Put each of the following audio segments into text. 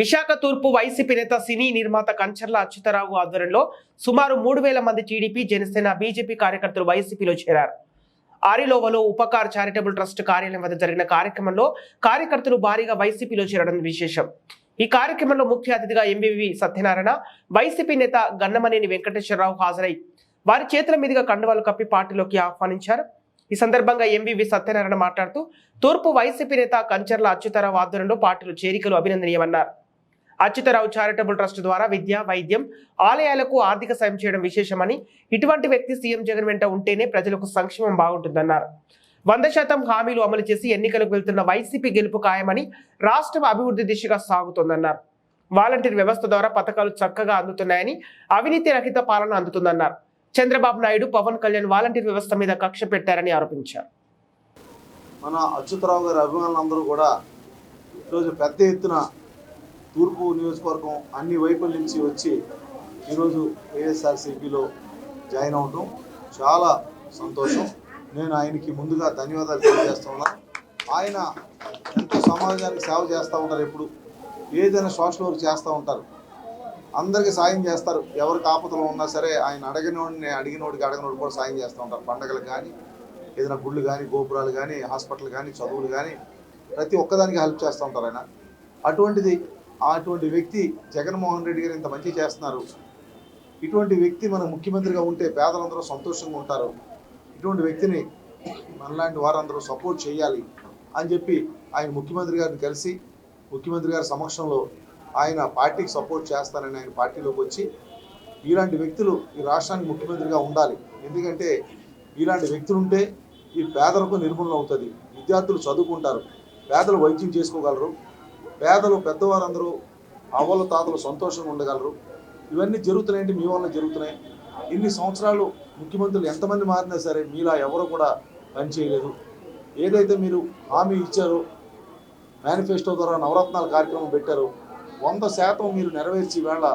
విశాఖ తూర్పు వైసీపీ నేత సినీ నిర్మాత కంచర్ల అచ్యుతరావు ఆధ్వర్యంలో సుమారు మూడు వేల మంది టీడీపీ జనసేన బీజేపీ కార్యకర్తలు వైసీపీలో చేరారు. ఆరిలోవలో ఉపకార్ చారిటబుల్ ట్రస్ట్ కార్యాలయం వద్ద జరిగిన కార్యక్రమంలో కార్యకర్తలు భారీగా వైసీపీలో చేరడం విశేషం. ఈ కార్యక్రమంలో ముఖ్య అతిథిగా ఎంబీవి సత్యనారాయణ వైసీపీ నేత గన్నమనేని వెంకటేశ్వరరావు హాజరై వారి చేతుల మీదుగా కండువాలు కప్పి పార్టీలోకి ఆహ్వానించారు. ఈ సందర్భంగా ఎంవివి సత్యనారాయణ మాట్లాడుతూ తూర్పు వైసీపీ నేత కంచర్ల అచ్యుతరావు ఆధ్వర్యంలో పార్టీలు చేరికలు అభినందనీయమన్నారు. అచ్యుతరావు చారిటబుల్ ట్రస్ట్ ద్వారా విద్య వైద్యం ఆలయాలకు ఆర్థిక సాయం చేయడం విశేషమని ఇటువంటి వ్యక్తి సీఎం జగన్ వెంట ఉంటేనే ప్రజలకు సంక్షేమం బాగుంటుందన్నారు. వంద శాతం హామీలు అమలు చేసి ఎన్నికలకు వెళ్తున్న వైసీపీ గెలుపు ఖాయమని రాష్ట్రం అభివృద్ధి దిశగా సాగుతోందన్నారు. వాలంటీర్ వ్యవస్థ ద్వారా పథకాలు చక్కగా అందుతున్నాయని అవినీతి రహిత పాలన అందుతుందన్నారు. చంద్రబాబు నాయుడు పవన్ కళ్యాణ్ వాలంటీర్ వ్యవస్థ మీద కక్ష పెట్టారని ఆరోపించారు. మన అచ్యుతరావు గారి అభిమానులందరూ కూడా ఈరోజు పెద్ద ఎత్తున తూర్పు నియోజకవర్గం అన్ని వైపుల నుంచి వచ్చి ఈరోజు వైఎస్ఆర్సీపీలో జాయిన్ అవటం చాలా సంతోషం. నేను ఆయనకి ముందుగా ధన్యవాదాలు తెలియజేస్తా ఉన్నాను ఆయన ఎంతో సమాజానికి సేవ చేస్తూ ఉంటారు ఎప్పుడు. ఏదైనా సోషల్ వర్క్ చేస్తూ ఉంటారు. అందరికీ సాయం చేస్తారు. ఎవరికి ఆపదలు ఉన్నా సరే ఆయన అడిగినోడిని అడిగినోడికి అడగనోడు కూడా సాయం చేస్తూ ఉంటారు. పండగలు కానీ ఏదైనా గుళ్ళు కానీ గోపురాలు కానీ హాస్పిటల్ కానీ చదువులు కానీ ప్రతి ఒక్కదానికి హెల్ప్ చేస్తూ ఉంటారు ఆయన. అటువంటిది అటువంటి వ్యక్తి జగన్మోహన్ రెడ్డి గారు ఇంత మంచి చేస్తున్నారు. ఇటువంటి వ్యక్తి మన ముఖ్యమంత్రిగా ఉంటే పేదలందరూ సంతోషంగా ఉంటారు. ఇటువంటి వ్యక్తిని మనలాంటి వారందరూ సపోర్ట్ చేయాలి అని చెప్పి ఆయన ముఖ్యమంత్రి గారిని కలిసి ముఖ్యమంత్రి గారి సమక్షంలో ఆయన పార్టీకి సపోర్ట్ చేస్తానని ఆయన పార్టీలోకి వచ్చి ఇలాంటి వ్యక్తులు ఈ రాష్ట్రానికి ముఖ్యమంత్రిగా ఉండాలి. ఎందుకంటే ఇలాంటి వ్యక్తులు ఉంటే ఈ పేదలకు నిర్మూలన అవుతుంది. విద్యార్థులు చదువుకుంటారు. పేదలు వైద్యం చేసుకోగలరు. పేదలు పెద్దవారందరూ అవ్వలు తాతలు సంతోషంగా ఉండగలరు. ఇవన్నీ జరుగుతున్నాయంటే మీ వల్ల జరుగుతున్నాయి. ఇన్ని సంవత్సరాలు ముఖ్యమంత్రులు ఎంతమంది మారినా సరే మీలా ఎవరు కూడా పనిచేయలేదు ఏదైతే మీరు హామీ ఇచ్చారో మేనిఫెస్టో ద్వారా నవరత్నాల కార్యక్రమం పెట్టారు వంద శాతం మీరు నెరవేర్చి వేళ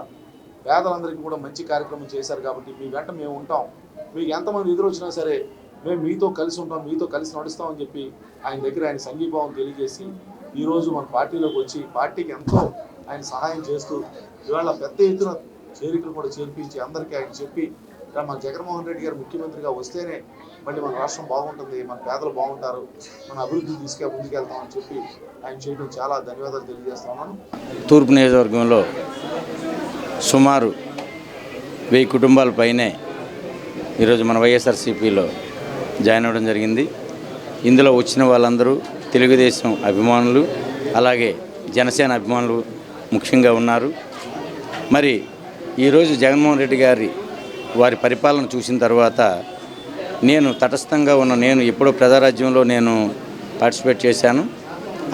పేదలందరికీ కూడా మంచి కార్యక్రమం చేశారు కాబట్టి మీ వెంట మేము ఉంటాం. మీకు ఎంతమంది ఎదురొచ్చినా సరే మేము మీతో కలిసి ఉంటాం మీతో కలిసి నడుస్తామని చెప్పి ఆయన దగ్గర ఆయన సంఘీభావం తెలియజేసి ఈరోజు మన పార్టీలోకి వచ్చి పార్టీకి ఎంతో ఆయన సహాయం చేస్తూ ఇవాళ పెద్ద ఎత్తున చేరికలు కూడా చేర్పించి అందరికీ ఆయన చెప్పి మన జగన్మోహన్ రెడ్డి గారు ముఖ్యమంత్రిగా వస్తేనే మళ్ళీ మన రాష్ట్రం బాగుంటుంది మన పేదలు బాగుంటారు మన అభివృద్ధి తీసుకే ముందుకెళ్తామని చెప్పి ఆయన చేయడం చాలా ధన్యవాదాలు తెలియజేస్తున్నాను. తూర్పు నియోజకవర్గంలో సుమారు వెయ్యి కుటుంబాల పైనే ఈరోజు మన వైఎస్ఆర్సీపీలో జాయిన్ అవ్వడం జరిగింది. ఇందులో వచ్చిన వాళ్ళందరూ తెలుగుదేశం అభిమానులు అలాగే జనసేన అభిమానులు ముఖ్యంగా ఉన్నారు. మరి ఈరోజు జగన్మోహన్ రెడ్డి గారి వారి పరిపాలన చూసిన తర్వాత నేను తటస్థంగా ఉన్న నేను ఎప్పుడో ప్రజారాజ్యంలో నేను పార్టిసిపేట్ చేశాను.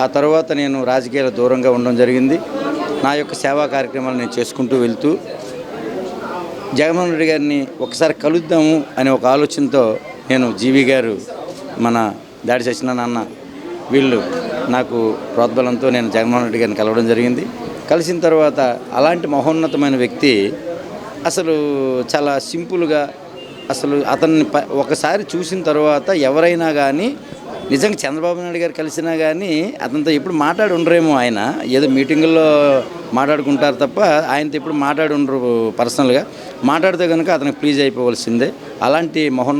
ఆ తర్వాత నేను రాజకీయాల దూరంగా ఉండడం జరిగింది. నా యొక్క సేవా కార్యక్రమాలు నేను చేసుకుంటూ వెళ్తూ జగన్మోహన్ రెడ్డి గారిని ఒకసారి కలుద్దాము అనే ఒక ఆలోచనతో నేను జీవి గారు మన దాడి సత్యనారాయణ వీళ్ళు నాకు ప్రోద్బలంతో నేను జగన్మోహన్ రెడ్డి గారిని కలవడం జరిగింది. కలిసిన తర్వాత అలాంటి మహోన్నతమైన వ్యక్తి అసలు చాలా సింపుల్గా అసలు అతన్ని ప- ఒకసారి చూసిన తర్వాత ఎవరైనా కానీ నిజంగా చంద్రబాబు నాయుడు గారు కలిసినా కానీ అతనితో ఎప్పుడు మాట్లాడి ఉండరేమో ఆయన. ఏదో మీటింగుల్లో మాట్లాడుకుంటారు తప్ప ఆయనతో ఎప్పుడు మాట్లాడి ఉండరు పర్సనల్గా. మాట్లాడితే కనుక అతనికి ప్లీజ్ అయిపోవలసిందే. అలాంటి మహోన్నత